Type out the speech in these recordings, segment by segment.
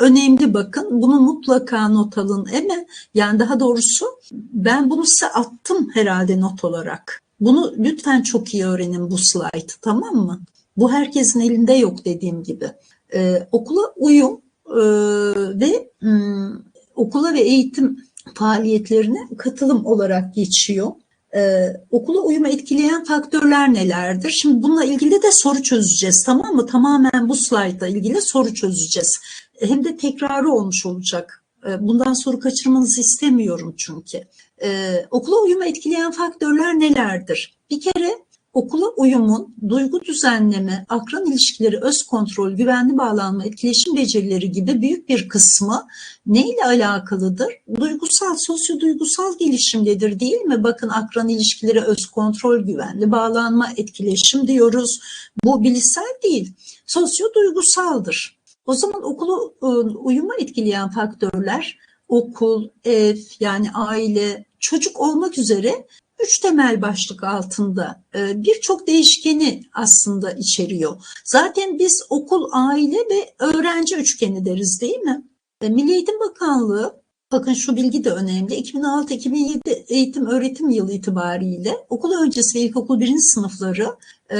önemli bakın. Bunu mutlaka not alın. Ama yani daha doğrusu ben bunu size attım herhalde not olarak. Bunu lütfen çok iyi öğrenin bu slaytı tamam mı? Bu herkesin elinde yok dediğim gibi. Ee, okula uyum e, ve m, okula ve eğitim faaliyetlerine katılım olarak geçiyor. Ee, okula uyumu etkileyen faktörler nelerdir? Şimdi bununla ilgili de soru çözeceğiz tamam mı? Tamamen bu slaytla ilgili soru çözeceğiz. Hem de tekrarı olmuş olacak. Ee, bundan soru kaçırmanızı istemiyorum çünkü. Ee, okula uyumu etkileyen faktörler nelerdir? Bir kere okula uyumun duygu düzenleme, akran ilişkileri, öz kontrol, güvenli bağlanma, etkileşim becerileri gibi büyük bir kısmı neyle alakalıdır? Duygusal, sosyo-duygusal gelişimdedir değil mi? Bakın akran ilişkileri, öz kontrol, güvenli bağlanma, etkileşim diyoruz. Bu bilişsel değil, sosyo-duygusaldır. O zaman okulu ıı, uyuma etkileyen faktörler okul, ev yani aile, çocuk olmak üzere üç temel başlık altında e, birçok değişkeni aslında içeriyor. Zaten biz okul, aile ve öğrenci üçgeni deriz değil mi? E, Milli Eğitim Bakanlığı Bakın şu bilgi de önemli. 2006-2007 eğitim öğretim yılı itibariyle okul öncesi ve ilkokul birinci sınıfları e,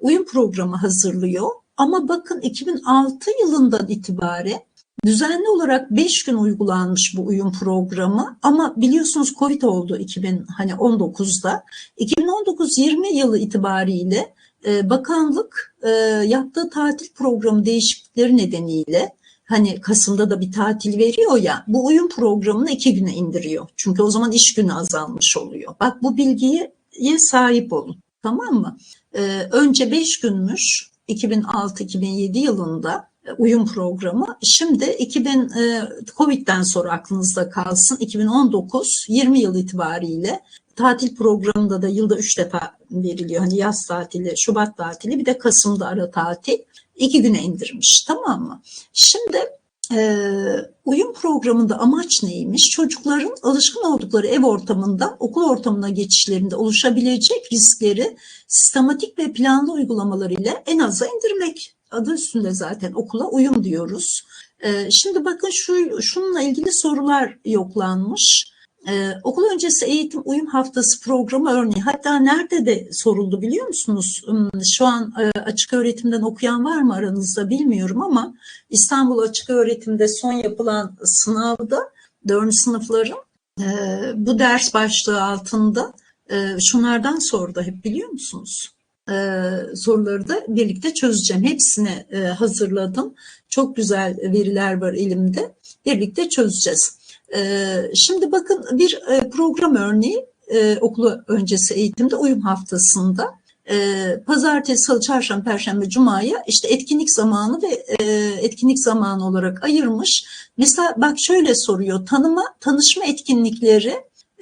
uyum programı hazırlıyor. Ama bakın 2006 yılından itibaren Düzenli olarak 5 gün uygulanmış bu uyum programı ama biliyorsunuz Covid oldu 2019'da. 2019-20 yılı itibariyle e, bakanlık e, yaptığı tatil programı değişiklikleri nedeniyle hani Kasım'da da bir tatil veriyor ya bu uyum programını iki güne indiriyor. Çünkü o zaman iş günü azalmış oluyor. Bak bu bilgiye sahip olun tamam mı? E, önce 5 günmüş 2006-2007 yılında uyum programı. Şimdi 2000 e, Covid'den sonra aklınızda kalsın 2019-20 yıl itibariyle tatil programında da yılda 3 defa veriliyor. Hani yaz tatili, Şubat tatili bir de Kasım'da ara tatil iki güne indirmiş tamam mı? Şimdi e, uyum programında amaç neymiş? Çocukların alışkın oldukları ev ortamından okul ortamına geçişlerinde oluşabilecek riskleri sistematik ve planlı uygulamalar ile en aza indirmek adı üstünde zaten okula uyum diyoruz. Ee, şimdi bakın şu şununla ilgili sorular yoklanmış. Ee, okul öncesi eğitim uyum haftası programı örneği hatta nerede de soruldu biliyor musunuz? Hmm, şu an e, açık öğretimden okuyan var mı aranızda bilmiyorum ama İstanbul Açık Öğretim'de son yapılan sınavda 4. sınıfların e, bu ders başlığı altında e, şunlardan sordu hep biliyor musunuz? E, soruları da birlikte çözeceğim. Hepsini e, hazırladım. Çok güzel veriler var elimde. Birlikte çözeceğiz. E, şimdi bakın bir e, program örneği e, okulu öncesi eğitimde uyum haftasında e, pazartesi, salı, çarşamba, perşembe, cumaya işte etkinlik zamanı ve e, etkinlik zamanı olarak ayırmış. Mesela bak şöyle soruyor tanıma, tanışma etkinlikleri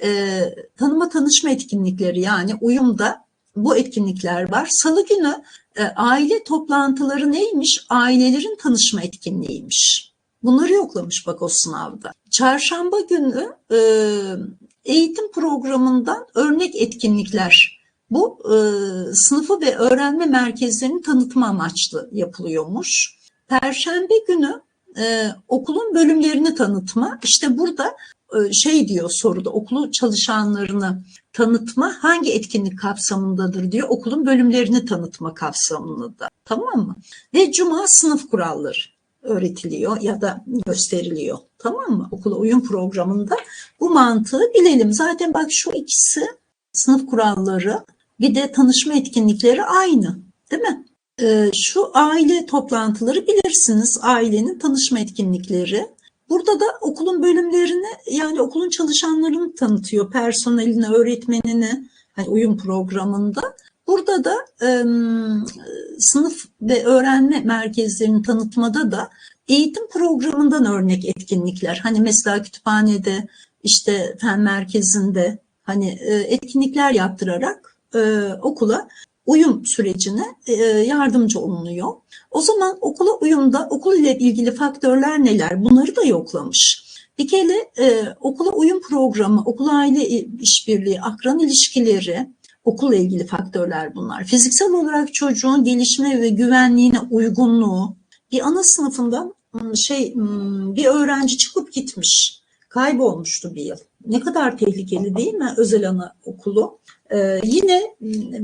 e, tanıma tanışma etkinlikleri yani uyumda bu etkinlikler var. Salı günü e, aile toplantıları neymiş? Ailelerin tanışma etkinliğiymiş. Bunları yoklamış bak o sınavda. Çarşamba günü e, eğitim programından örnek etkinlikler. Bu e, sınıfı ve öğrenme merkezlerinin tanıtma amaçlı yapılıyormuş. Perşembe günü e, okulun bölümlerini tanıtma. İşte burada e, şey diyor soruda okulu çalışanlarını tanıtma hangi etkinlik kapsamındadır diyor. Okulun bölümlerini tanıtma kapsamında. Tamam mı? Ve cuma sınıf kuralları öğretiliyor ya da gösteriliyor. Tamam mı? Okula uyum programında bu mantığı bilelim. Zaten bak şu ikisi sınıf kuralları bir de tanışma etkinlikleri aynı. Değil mi? Ee, şu aile toplantıları bilirsiniz. Ailenin tanışma etkinlikleri. Burada da okulun bölümlerini yani okulun çalışanlarını tanıtıyor. Personelini, öğretmenini hani uyum programında. Burada da e, sınıf ve öğrenme merkezlerinin tanıtmada da eğitim programından örnek etkinlikler. Hani mesela kütüphanede işte fen merkezinde hani e, etkinlikler yaptırarak e, okula uyum sürecine e, yardımcı olunuyor. O zaman okula uyumda okul ile ilgili faktörler neler? Bunları da yoklamış. Bir kere e, okula uyum programı, okul aile işbirliği, akran ilişkileri, okulla ilgili faktörler bunlar. Fiziksel olarak çocuğun gelişme ve güvenliğine uygunluğu, bir ana sınıfından şey bir öğrenci çıkıp gitmiş. Kaybolmuştu bir yıl. Ne kadar tehlikeli değil mi özel ana okulu? Ee, yine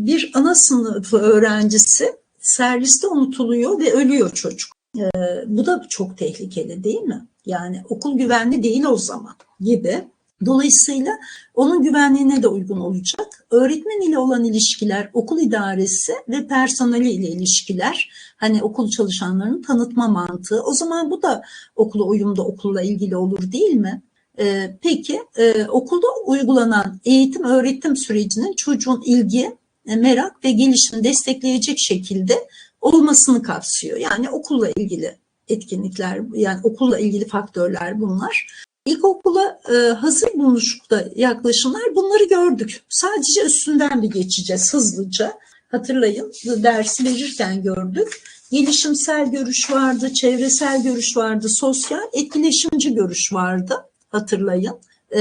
bir ana sınıfı öğrencisi serviste unutuluyor ve ölüyor çocuk. Ee, bu da çok tehlikeli değil mi? Yani okul güvenli değil o zaman gibi. Dolayısıyla onun güvenliğine de uygun olacak. Öğretmen ile olan ilişkiler, okul idaresi ve personeli ile ilişkiler, hani okul çalışanlarının tanıtma mantığı. O zaman bu da okula uyumda okulla ilgili olur değil mi? Ee, peki e, okulda uygulanan eğitim öğretim sürecinin çocuğun ilgi, e, merak ve gelişimini destekleyecek şekilde olmasını kapsıyor. Yani okulla ilgili etkinlikler, yani okulla ilgili faktörler bunlar. İlkokula e, hazır bulunuşlukta yaklaşımlar bunları gördük. Sadece üstünden bir geçeceğiz hızlıca. Hatırlayın dersi verirken gördük. Gelişimsel görüş vardı, çevresel görüş vardı, sosyal, etkileşimci görüş vardı. Hatırlayın. E,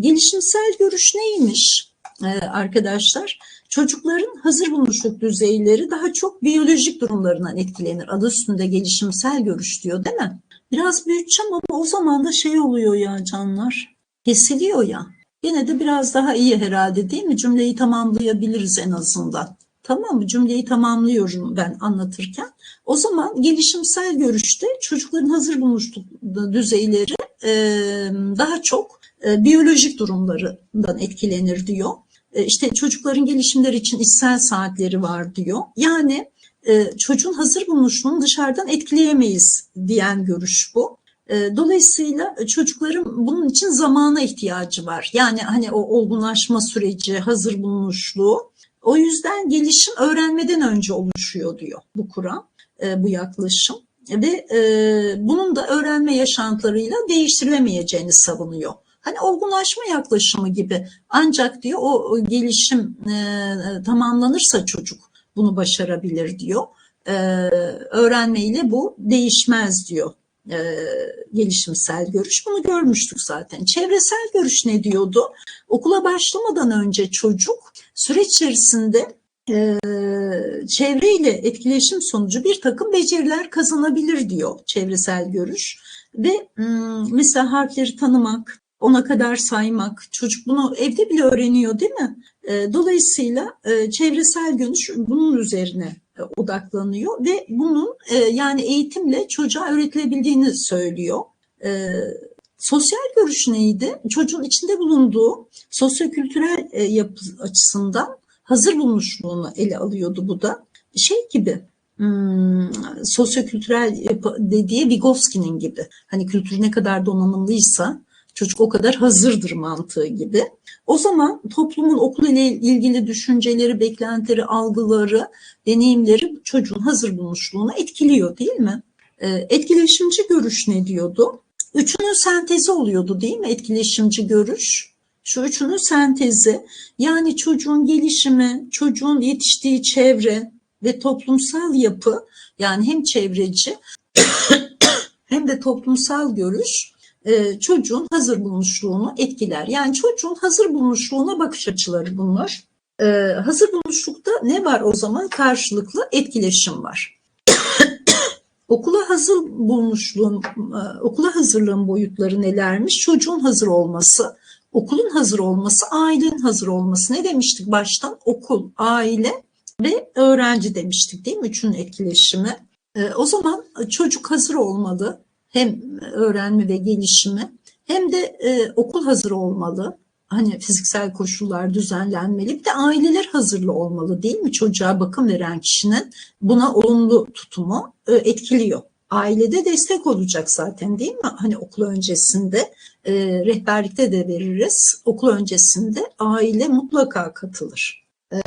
gelişimsel görüş neymiş e, arkadaşlar? Çocukların hazır bulunuşluk düzeyleri daha çok biyolojik durumlarından etkilenir. Adı üstünde gelişimsel görüş diyor değil mi? Biraz büyüteceğim ama o zaman da şey oluyor ya canlar. Kesiliyor ya. Yine de biraz daha iyi herhalde değil mi? Cümleyi tamamlayabiliriz en azından. Tamam mı? Cümleyi tamamlıyorum ben anlatırken. O zaman gelişimsel görüşte çocukların hazır bulunuşluk düzeyleri e, daha çok e, biyolojik durumlarından etkilenir diyor. E, işte çocukların gelişimleri için içsel saatleri var diyor. Yani e, çocuğun hazır bulunuşunu dışarıdan etkileyemeyiz diyen görüş bu. E, dolayısıyla çocukların bunun için zamana ihtiyacı var. Yani hani o olgunlaşma süreci, hazır bulunuşluğu. O yüzden gelişim öğrenmeden önce oluşuyor diyor bu kuram, e, bu yaklaşım. Ve bunun da öğrenme yaşantılarıyla değiştirilemeyeceğini savunuyor. Hani olgunlaşma yaklaşımı gibi. Ancak diyor o gelişim tamamlanırsa çocuk bunu başarabilir diyor. Öğrenmeyle bu değişmez diyor e, gelişimsel görüş. Bunu görmüştük zaten. Çevresel görüş ne diyordu? Okula başlamadan önce çocuk süreç içerisinde e, çevreyle etkileşim sonucu bir takım beceriler kazanabilir diyor çevresel görüş. Ve mesela harfleri tanımak, ona kadar saymak, çocuk bunu evde bile öğreniyor değil mi? E, dolayısıyla e, çevresel görüş bunun üzerine e, odaklanıyor ve bunun yani eğitimle çocuğa öğretilebildiğini söylüyor. Sosyal görüş neydi? Çocuğun içinde bulunduğu sosyokültürel yapı açısından hazır bulunuşluğunu ele alıyordu bu da. Şey gibi hmm, sosyokültürel yapı dediği Vygotsky'nin gibi. Hani kültür ne kadar donanımlıysa Çocuk o kadar hazırdır mantığı gibi. O zaman toplumun okul ile ilgili düşünceleri, beklentileri, algıları, deneyimleri çocuğun hazır bulmuşluğunu etkiliyor değil mi? Ee, etkileşimci görüş ne diyordu? Üçünün sentezi oluyordu değil mi etkileşimci görüş? Şu üçünün sentezi yani çocuğun gelişimi, çocuğun yetiştiği çevre ve toplumsal yapı yani hem çevreci hem de toplumsal görüş e, çocuğun hazır bulunuşluğunu etkiler. Yani çocuğun hazır bulunuşluğuna bakış açıları bunlar. E, hazır bulunuşlukta ne var o zaman? Karşılıklı etkileşim var. Okula hazır bulunuşluğun, e, okula hazırlığın boyutları nelermiş? Çocuğun hazır olması, okulun hazır olması, ailenin hazır olması. Ne demiştik baştan? Okul, aile ve öğrenci demiştik değil mi? Üçünün etkileşimi. O zaman çocuk hazır olmalı hem öğrenme ve gelişimi hem de e, okul hazır olmalı. Hani fiziksel koşullar düzenlenmeli. Bir de aileler hazırlı olmalı değil mi? Çocuğa bakım veren kişinin buna olumlu tutumu e, etkiliyor. Ailede destek olacak zaten değil mi? Hani okul öncesinde e, rehberlikte de veririz. Okul öncesinde aile mutlaka katılır. E,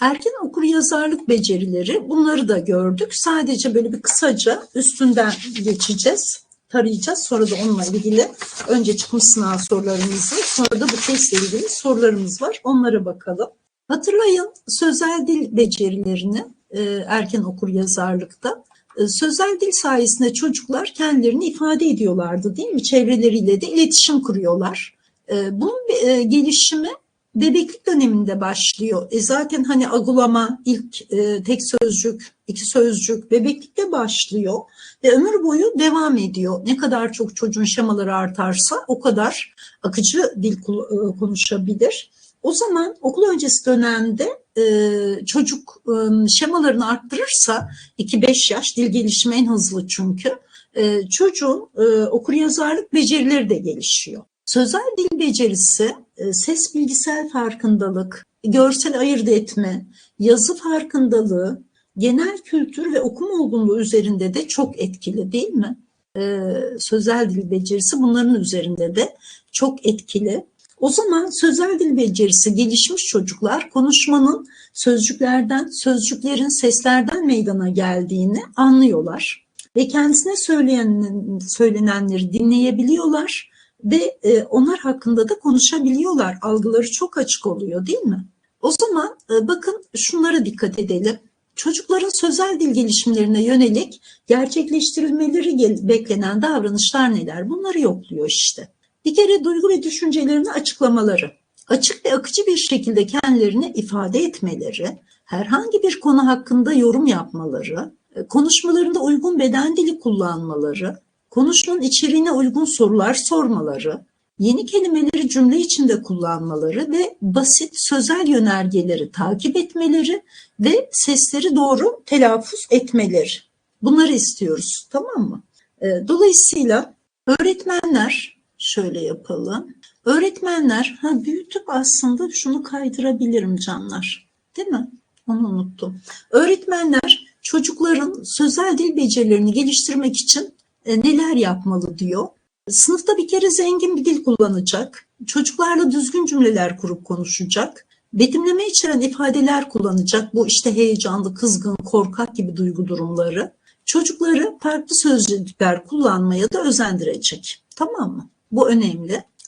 erken okur yazarlık becerileri bunları da gördük. Sadece böyle bir kısaca üstünden geçeceğiz tarayacağız. Sonra da onunla ilgili önce çıkmış sınav sorularımızı sonra da bu testle ilgili sorularımız var. Onlara bakalım. Hatırlayın sözel dil becerilerini e, erken okur yazarlıkta. E, sözel dil sayesinde çocuklar kendilerini ifade ediyorlardı değil mi? Çevreleriyle de iletişim kuruyorlar. E, bunun e, gelişimi bebeklik döneminde başlıyor. E zaten hani agulama, ilk e, tek sözcük, iki sözcük bebeklikte başlıyor ve ömür boyu devam ediyor. Ne kadar çok çocuğun şemaları artarsa o kadar akıcı dil e, konuşabilir. O zaman okul öncesi dönemde e, çocuk e, şemalarını arttırırsa 2-5 yaş dil gelişimi en hızlı çünkü e, çocuğun e, okur becerileri de gelişiyor. Sözel dil becerisi e, ses bilgisel farkındalık, görsel ayırt etme, yazı farkındalığı, genel kültür ve okuma olgunluğu üzerinde de çok etkili değil mi? Ee, sözel dil becerisi bunların üzerinde de çok etkili. O zaman sözel dil becerisi gelişmiş çocuklar konuşmanın sözcüklerden, sözcüklerin seslerden meydana geldiğini anlıyorlar ve kendisine söyleyen, söylenenleri dinleyebiliyorlar ve e, onlar hakkında da konuşabiliyorlar. Algıları çok açık oluyor değil mi? O zaman e, bakın şunlara dikkat edelim. Çocukların sözel dil gelişimlerine yönelik gerçekleştirilmeleri beklenen davranışlar neler? Bunları yokluyor işte. Bir kere duygu ve düşüncelerini açıklamaları, açık ve akıcı bir şekilde kendilerini ifade etmeleri, herhangi bir konu hakkında yorum yapmaları, e, konuşmalarında uygun beden dili kullanmaları, konuşmanın içeriğine uygun sorular sormaları, yeni kelimeleri cümle içinde kullanmaları ve basit sözel yönergeleri takip etmeleri ve sesleri doğru telaffuz etmeleri. Bunları istiyoruz, tamam mı? E, Dolayısıyla öğretmenler şöyle yapalım. Öğretmenler ha büyütüp aslında şunu kaydırabilirim canlar. Değil mi? Onu unuttum. Öğretmenler çocukların sözel dil becerilerini geliştirmek için e, neler yapmalı diyor. Sınıfta bir kere zengin bir dil kullanacak. Çocuklarla düzgün cümleler kurup konuşacak. Betimleme içeren ifadeler kullanacak. Bu işte heyecanlı, kızgın, korkak gibi duygu durumları. Çocukları farklı sözcükler kullanmaya da özendirecek. Tamam mı? Bu önemli.